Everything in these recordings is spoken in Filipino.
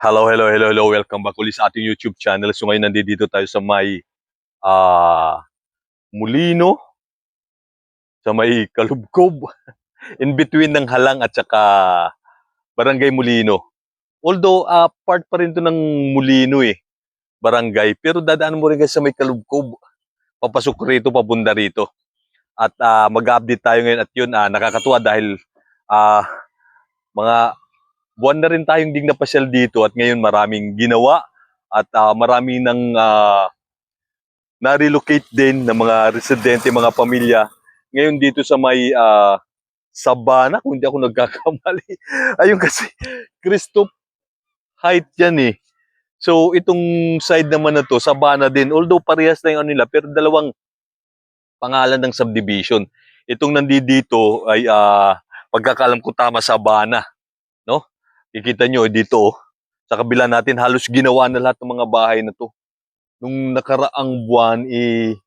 Hello, hello, hello, hello. Welcome back ulit sa ating YouTube channel. So ngayon nandito tayo sa may ah Mulino, sa may Kalubkob, in between ng Halang at saka Barangay Mulino. Although ah, part pa rin to ng Mulino eh, barangay. Pero dadaan mo rin kasi sa may Kalubkob. Papasok rito, papunta rito. At ah, mag-update tayo ngayon at yun, ah, nakakatuwa dahil ah, mga buwan na rin tayong ding napasyal dito at ngayon maraming ginawa at ah, marami nang ah, na-relocate din ng mga residente, mga pamilya. Ngayon dito sa may ah, Sabana, kung hindi ako nagkakamali. Ayun kasi, Christoph Height yan eh. So itong side naman na to, Sabana din. Although parehas na yung ano nila, pero dalawang pangalan ng subdivision. Itong nandito ay ah, pagkakalam ko tama Sabana. Kikita nyo dito, oh, sa kabila natin, halos ginawa na lahat ng mga bahay na to. Nung nakaraang buwan, eh,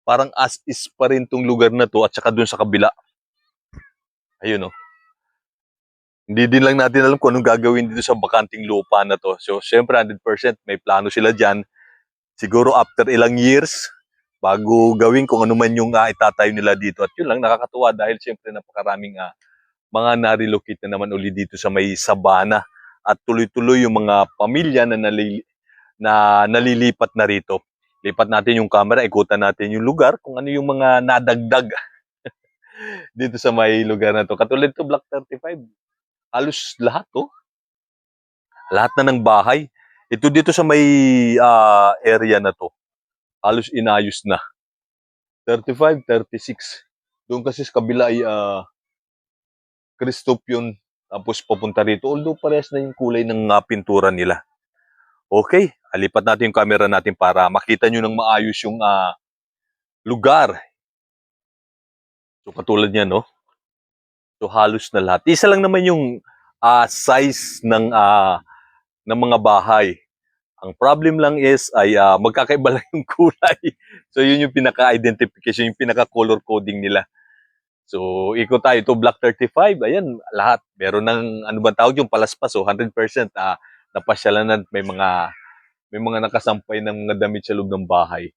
parang as is pa rin tong lugar na to at saka dun sa kabila. Ayun, oh. Hindi din lang natin alam kung anong gagawin dito sa bakanting lupa na to. So, syempre, 100% may plano sila dyan. Siguro after ilang years, bago gawin kung ano man yung uh, itatayo nila dito. At yun lang, nakakatuwa dahil syempre napakaraming ah, mga na-relocate na naman uli dito sa may sabana at tuloy-tuloy yung mga pamilya na, nalili, na nalilipat na rito. Lipat natin yung camera, ikutan natin yung lugar kung ano yung mga nadagdag dito sa may lugar na to. Katulad to Block 35. Halos lahat to. Lahat na ng bahay. Ito dito sa may ah, area na to. Halos inayos na. 35, 36. Doon kasi sa kabila ay ah, Christoph yun. Tapos papunta rito. Although parehas na yung kulay ng ah, pintura nila. Okay, alipat natin yung camera natin para makita nyo ng maayos yung ah, lugar. So katulad niya, no? So halos na lahat. Isa lang naman yung ah, size ng ah, ng mga bahay. Ang problem lang is ay ah, magkakaiba lang yung kulay. So yun yung pinaka-identification, yung pinaka-color coding nila. So, ikot tayo to Block 35. Ayan, lahat. Meron ng, ano ba tawag yung palaspas, so 100% ah, napasyalan na may mga, may mga nakasampay ng mga damit sa loob ng bahay.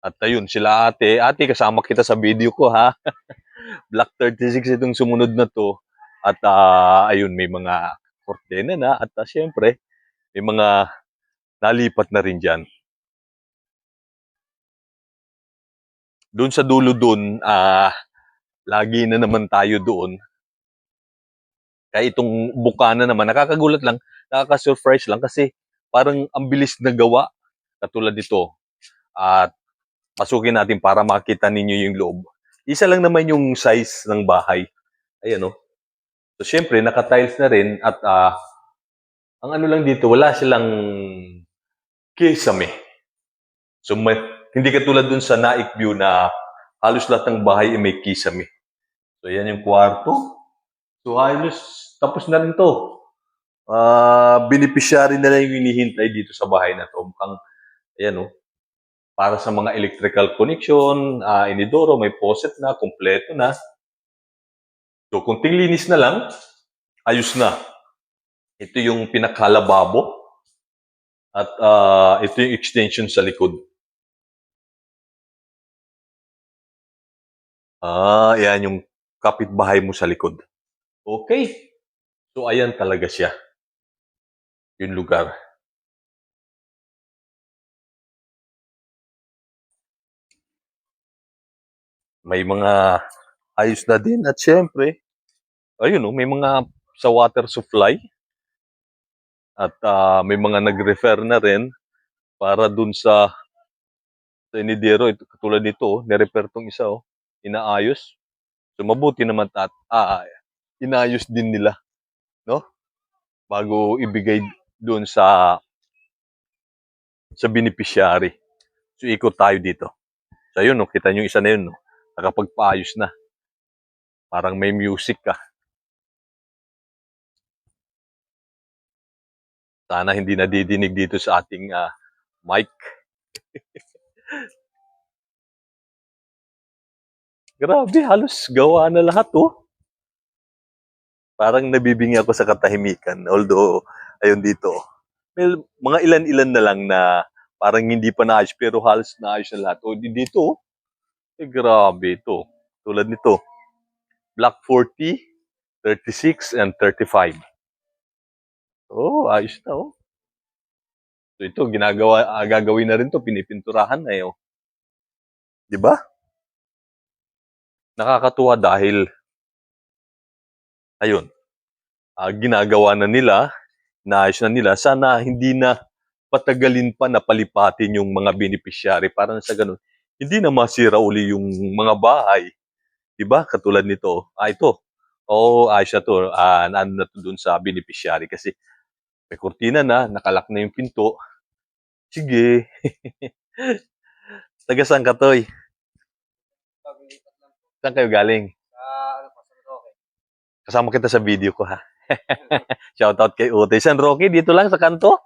At ayun, sila ate, ate kasama kita sa video ko ha. Block 36 itong sumunod na to. At ah, ayun, may mga kortena na. At ah, syempre, may mga nalipat na rin dyan. Doon sa dulo doon, ah, lagi na naman tayo doon. Kaya itong bukana naman, nakakagulat lang, nakaka-surprise lang kasi parang ang bilis na gawa katulad nito. At pasukin natin para makita ninyo yung loob. Isa lang naman yung size ng bahay. Ayan o. So, syempre, naka-tiles na rin at ah, ang ano lang dito, wala silang kisame. So, may, hindi katulad dun sa Naik View na halos lahat ng bahay ay may kisame. So, yan yung kwarto. So, halos tapos na rin to. Ah, beneficiary na lang yung hinihintay dito sa bahay na to. Mukhang, ayan o, para sa mga electrical connection, ah, inidoro, may faucet na, kompleto na. So, kunting linis na lang, ayos na. Ito yung pinakalababo. At ah, ito yung extension sa likod. Ah, yan yung kapitbahay mo sa likod. Okay. So, ayan talaga siya. Yung lugar. May mga ayos na din. At syempre, ayun oh, may mga sa water supply. At ah, may mga nag-refer na rin para dun sa sa inidero. Ito, katulad nito, oh, nirefer tong isa, oh, inaayos. So, mabuti naman at ah, inayos din nila, no? Bago ibigay doon sa sa beneficiary. So, ikot tayo dito. So, ayun, no, kita nyo isa na yun, no? Nakapagpaayos na. Parang may music ka. Sana hindi nadidinig dito sa ating ah, mic. Grabe, halos gawa na lahat, oh. Parang nabibingi ako sa katahimikan. Although, ayun dito. Well, mga ilan-ilan na lang na parang hindi pa naayos pero halos naayos na lahat. O di dito, eh, grabe ito. Tulad nito. Block 40, 36, and 35. Oh, ayos na oh. So ito, ginagawa, ah, gagawin na rin to, pinipinturahan na eh. Oh. Di ba? Nakakatuwa dahil, ayun, ah, ginagawa na nila, naayos na nila, sana hindi na patagalin pa na palipatin yung mga beneficiary. Parang sa ganun, hindi na masira uli yung mga bahay. Di ba? Katulad nito. Ah, ito. Oo, oh, ayos na to. Ah, ano na to dun sa beneficiary kasi may kurtina na, nakalak na yung pinto. Sige. Taga saan ka, Toy? Saan kayo galing? Sa ano po, sa Roque. Kasama kita sa video ko, ha? Shoutout kay Ute. San Roque, dito lang sa kanto?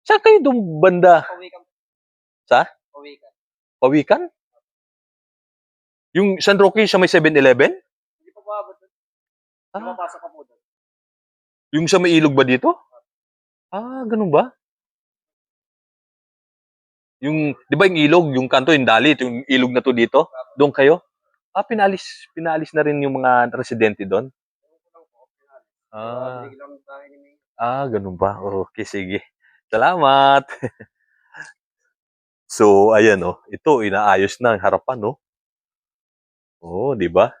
Saan kayo doon banda? Pawikan. Sa? Pawikan. Pawikan? Yung San Roque sa may 7-Eleven? Hindi pa bababa doon. Hindi Ah, papasok ka po doon. yung sa may ilog ba dito? Ah, ganun ba? Yung, di ba yung ilog, yung kanto, yung dalit, yung ilog na to dito? Doon kayo? Ah, pinalis, pinalis na rin yung mga residente doon? Ah, ah, ganun ba? Okay, sige. Salamat! so, ayan oh. Ito, inaayos na ang harapan, no? Oo, di ba?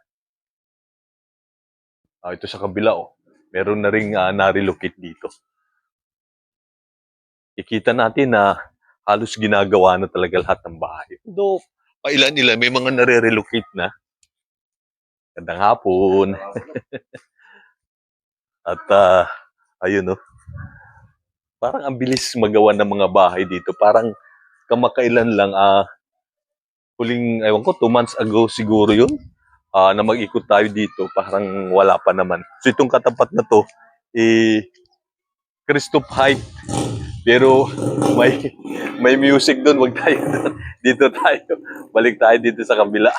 Ah, ito sa kabila, oh. Meron na rin uh, na-relocate dito. Ikita natin na halos ginagawa na talaga lahat ng bahay. Though, pailan-ilan, may mga nare-relocate na. Gandang hapon. At, ah, ayun, oh. Parang ang bilis magawa ng mga bahay dito. Parang kamakailan lang, ah, huling, ewan ko, two months ago siguro yun, ah, na mag-ikot tayo dito. Parang wala pa naman. So, itong katapat na to, eh, Christoph Height. Pero may may music doon, wag tayo doon. Dito tayo. Balik tayo dito sa kabila.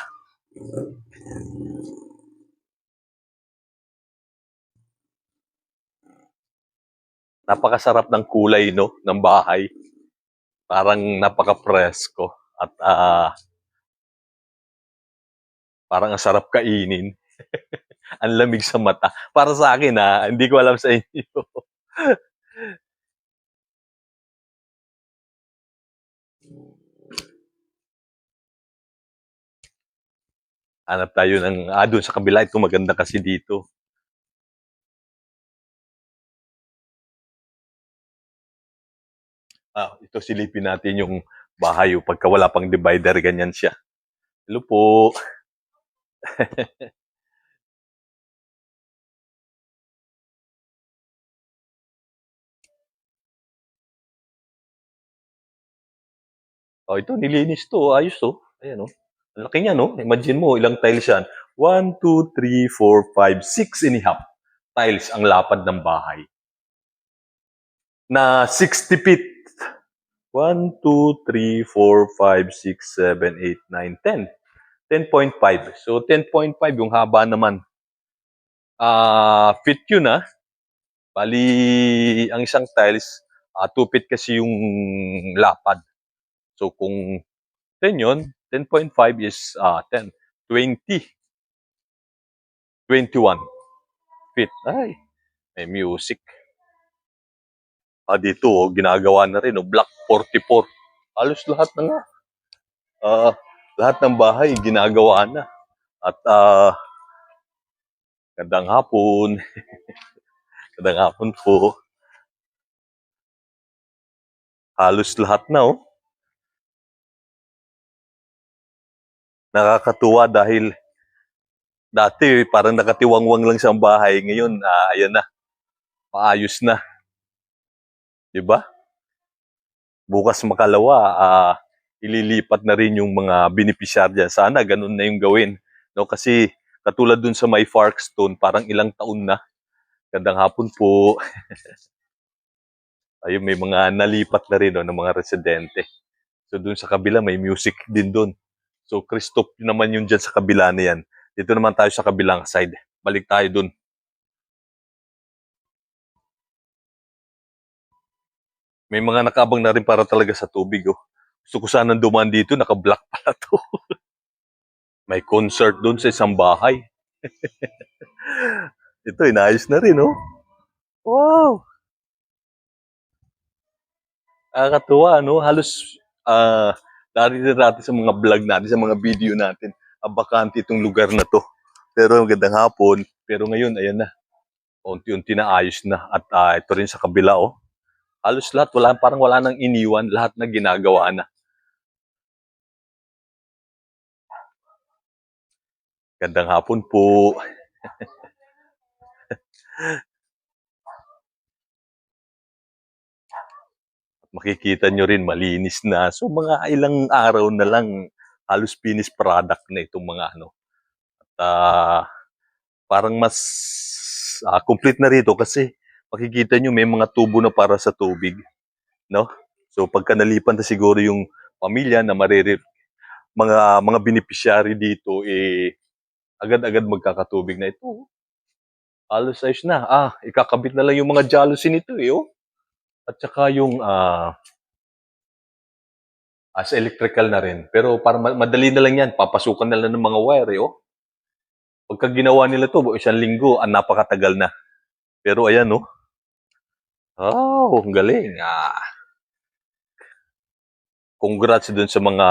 Napakasarap ng kulay no ng bahay. Parang napaka-presko at ah, parang ang sarap kainin. ang lamig sa mata. Para sa akin ha, hindi ko alam sa inyo. Hanap tayo ng, ah, doon sa kabila, ito maganda kasi dito. Ah, ito silipin natin yung bahay, oh, pagka wala pang divider, ganyan siya. Hello po. Oh, ito, nilinis to. Ayos to. Ayan, oh. Ang laki niya, no? Imagine mo, ilang tiles yan. 1, 2, 3, 4, 5, 6 and a half tiles ang lapad ng bahay. Na 60 feet. 1, 2, 3, 4, 5, 6, 7, 8, 9, 10. 10.5. So, 10.5 yung haba naman. Ah, feet yun, ah. Bali, ang isang tiles, ah 2 feet kasi yung lapad. So, kung 10 yun, 10.5 is ah 10. 20. 21 feet. Ay, may music. Ah, dito, oh, ginagawa na rin, oh, block 44. Halos lahat na nga. Ah, lahat ng bahay, ginagawa na. At, ah, gandang hapon. gandang hapon po. Halos lahat na, oh. nakakatuwa dahil dati parang nakatiwangwang lang sa bahay. Ngayon, ah, ayan na. Paayos na. 'Di ba? Bukas makalawa, ah, ililipat na rin yung mga beneficiarya. Sana ganun na yung gawin. No? Kasi katulad dun sa may Farkstone, parang ilang taon na. Gandang hapon po. Ayun, may mga nalipat na rin no, ng mga residente. So dun sa kabila, may music din dun. So, Christoph naman yun dyan sa kabila na yan. Dito naman tayo sa kabilang side. Balik tayo dun. May mga nakaabang na rin para talaga sa tubig, oh. Gusto ko sanang dumaan dito, naka-block pala to. May concert doon sa isang bahay. Ito, inayos na rin, oh. Wow! Nakakatuwa, no? Halos, ah, narito natin sa mga vlog natin, sa mga video natin, abakante itong lugar na to. Pero magandang hapon. Pero ngayon, ayan na. Unti-unti na ayos na. At ah, ito rin sa kabila, oh. Halos lahat, wala, parang wala nang iniwan. Lahat na ginagawa na. Gandang hapon po. Makikita nyo rin, malinis na. So, mga ilang araw na lang, halos finished product na itong mga ano. At ah, parang mas ah, complete na rito kasi makikita nyo may mga tubo na para sa tubig. No? So, pagka nalipan na siguro yung pamilya na mariri mga mga beneficiary dito eh agad-agad magkakatubig na ito. Halos ayos na. Ah, ikakabit na lang yung mga jealousy nito eh. Oh. At saka yung ah as electrical na rin. Pero parang ma- madali na lang yan. Papasukan na lang ng mga wire eh. Oh. Pagka ginawa nila to, isang linggo, ang napakatagal na. Pero ayan oh. Oh, ang galing. Ah. Congrats dun sa mga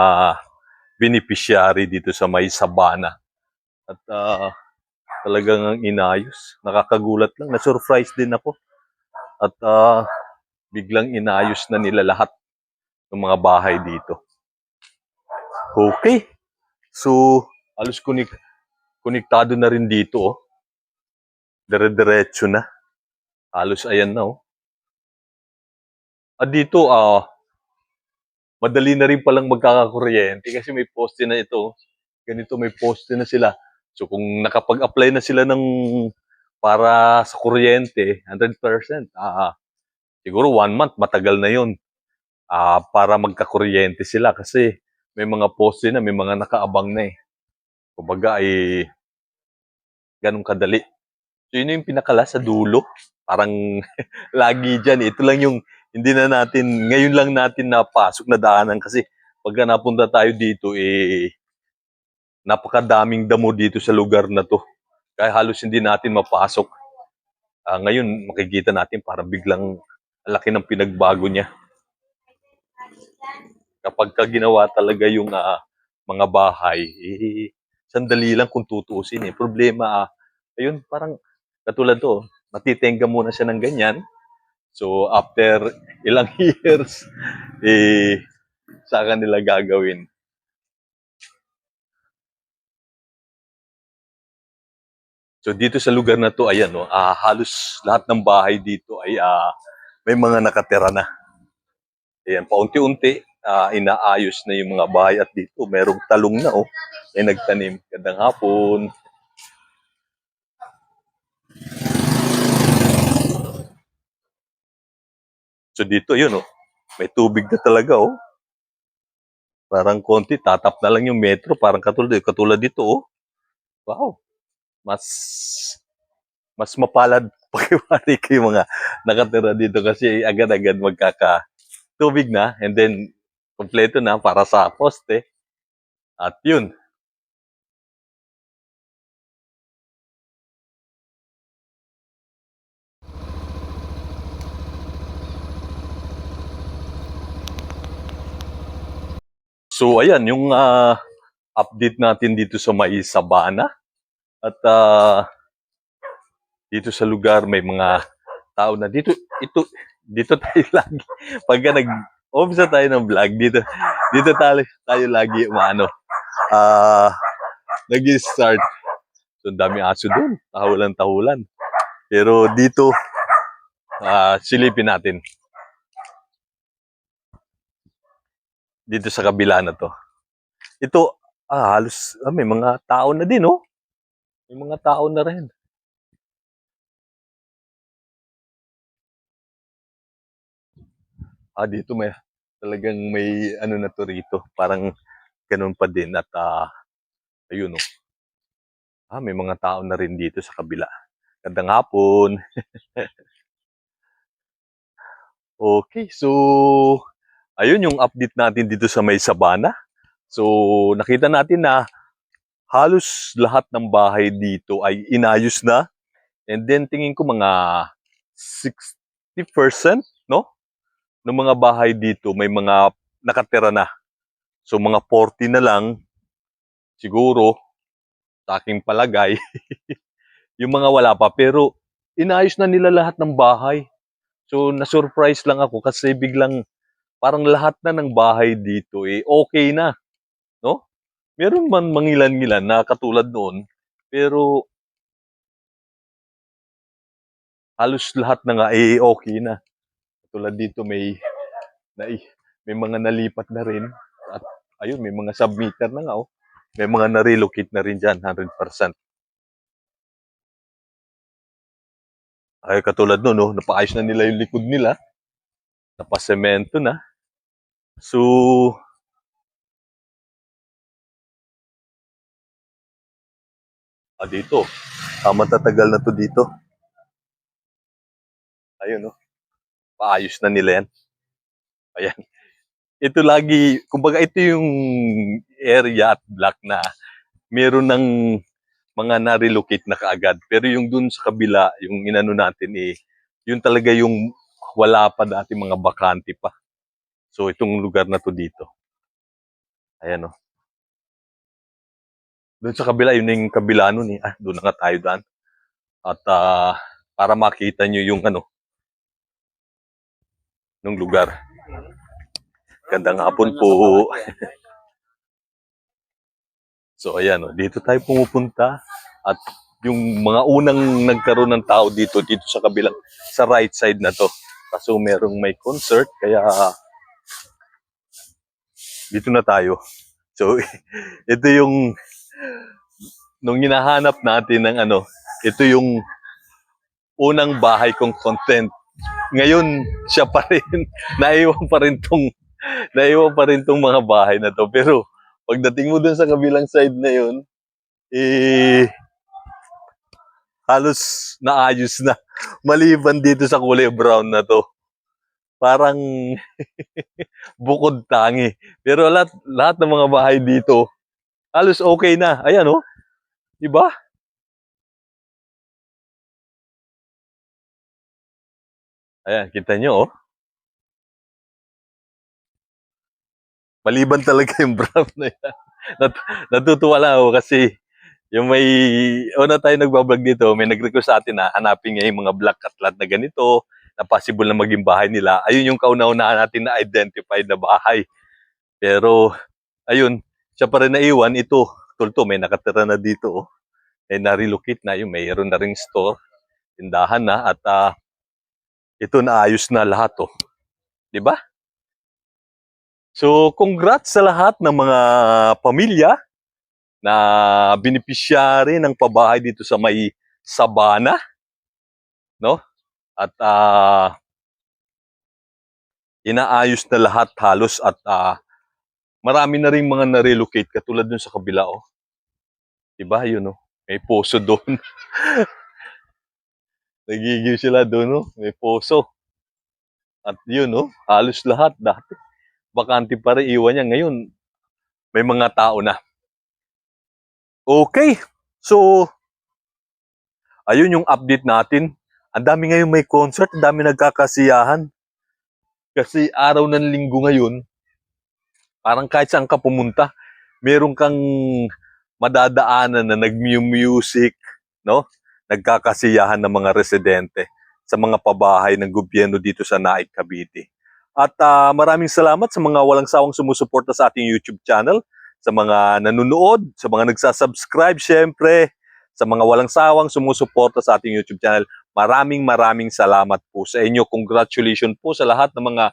beneficiary dito sa may Sabana. At ah, talagang ang inayos. Nakakagulat lang. Na-surprise din ako. At ah, biglang inayos na nila lahat ng mga bahay dito. Okay. So, alos kunik konektado na rin dito. Oh. Dire-diretso na. Halos ayan na. Oh. At dito, ah, madali na rin palang magkakakuryente kasi may poste na ito. Ganito may poste na sila. So kung nakapag-apply na sila ng para sa kuryente, 100%, ah, siguro one month, matagal na yun. Ah, para magkakuryente sila kasi may mga poste na, may mga nakaabang na eh. Kumbaga ay ganun kadali. So yun yung pinakala sa dulo. Parang lagi dyan. Ito lang yung hindi na natin, ngayon lang natin napasok na daanan kasi pagka napunta tayo dito, eh, napakadaming damo dito sa lugar na to. Kaya halos hindi natin mapasok. Ah, ngayon, makikita natin parang biglang ang laki ng pinagbago niya. Kapag ka ginawa talaga yung ah, mga bahay, eh, sandali lang kung tutuusin eh. Problema, ah, ayun, parang katulad to, matitenga muna siya ng ganyan. So, after ilang years, eh, sa kanila gagawin. So dito sa lugar na to, ayan, no, ah, halos lahat ng bahay dito ay ah, may mga nakatira na. Ayan, paunti-unti, ah, inaayos na yung mga bahay at dito, merong talong na, oh, may nagtanim. Gandang hapon. So dito, yun, oh, may tubig na talaga, oh. Parang konti, tatap na lang yung metro, parang katulad, katulad dito, oh. Wow. Mas mas mapalad pakiwari ko yung mga nakatira dito kasi agad-agad magkaka tubig na and then kompleto na para sa poste. At yun. So ayan, yung ah, update natin dito sa may Sabana. At ah, dito sa lugar may mga tao na dito ito dito tayo lagi. Pagka nag umpisa tayo ng vlog dito dito tayo tayo lagi maano ah nag-start. So dami aso doon tahulan tahulan pero dito ah silipin natin dito sa kabila na to ito ah, halos ah, may mga tao na din oh may mga tao na rin ah, dito may talagang may ano na to rito. Parang ganun pa din at ah, ayun oh. Ah, may mga tao na rin dito sa kabila. Gandang hapon. Okay, so ayun yung update natin dito sa may Sabana. So nakita natin na halos lahat ng bahay dito ay inayos na. And then tingin ko mga 60% no? ng mga bahay dito may mga nakatira na. So mga 40 na lang siguro sa aking palagay yung mga wala pa pero inayos na nila lahat ng bahay. So na-surprise lang ako kasi biglang parang lahat na ng bahay dito eh okay na, no? Meron man mangilan-ngilan na katulad noon, pero halos lahat na nga eh okay na. Katulad dito may may, may mga nalipat na rin at ayun may mga submitter na nga oh. May mga na-relocate na rin diyan 100%. Ay katulad noon, no, napaayos na nila yung likod nila. Napasemento na. So, ah, dito. Ah, matatagal na to dito. Ayun, no. Paayos na nila yan. Ayan. Ito lagi, kumbaga ito yung area at block na meron ng mga na-relocate na kaagad. Pero yung dun sa kabila, yung inano natin eh, yun talaga yung wala pa dati mga bakante pa. So itong lugar na to dito. Ayan o. Doon sa kabila, yun yung kabila nun eh. Ah, doon na nga tayo daan. At ah, para makita nyo yung ano, nung lugar. Gandang hapon po. So ayan, oh, dito tayo pumupunta at yung mga unang nagkaroon ng tao dito, dito sa kabilang, sa right side na to. Kaso merong may concert, kaya dito na tayo. So ito yung, nung hinahanap natin ng ano, ito yung unang bahay kong content. Ngayon, siya pa rin, naiwan pa rin tong, naiwan pa rin tong mga bahay na to. Pero, pagdating mo dun sa kabilang side na yun, eh, halos naayos na. Maliban dito sa kulay brown na to. Parang bukod tangi. Pero lahat, lahat ng mga bahay dito, halos okay na. Ayan oh. Diba? Ayan, kita nyo oh. Maliban talaga yung brown na yan. Nat- natutuwa lang ako kasi yung may, una tayo nagbablog dito, may nag-request sa atin na hanapin niya yung mga black catlat na ganito, na possible na maging bahay nila. Ayun yung kauna-unahan natin na identified na bahay. Pero, ayun, siya pa rin naiwan. Ito, tulto, may nakatira na dito. Oh. Eh, na-relocate na yung mayroon na ring store, tindahan na, at ah, ito naayos na lahat. Oh. Di ba? So, congrats sa lahat ng mga pamilya na beneficiary ng pabahay dito sa may Sabana, no? At ah, inaayos na lahat halos at ah, marami na ring mga na-relocate katulad dun sa kabila, oh. Diba, yun, oh. May poso doon. Nagigiw sila doon, oh. May poso. At yun, oh, halos lahat dati. Bakante pa rin iwan niya. Ngayon, may mga tao na. Okay. So, ayun yung update natin. Ang dami ngayon may concert, ang dami nagkakasiyahan. Kasi araw ng linggo ngayon, parang kahit saan ka pumunta, meron kang madadaanan na nag-music, no? Nagkakasiyahan ng mga residente sa mga pabahay ng gobyerno dito sa Naik, Cavite. At ah, maraming salamat sa mga walang sawang sumusuporta sa ating YouTube channel, sa mga nanonood, sa mga nagsasubscribe syempre, sa mga walang sawang sumusuporta sa ating YouTube channel. Maraming maraming salamat po sa inyo. Congratulations po sa lahat ng mga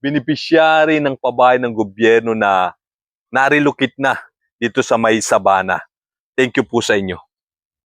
beneficiary ng pabahay ng gobyerno na na-relocate na dito sa may Sabana. Thank you po sa inyo.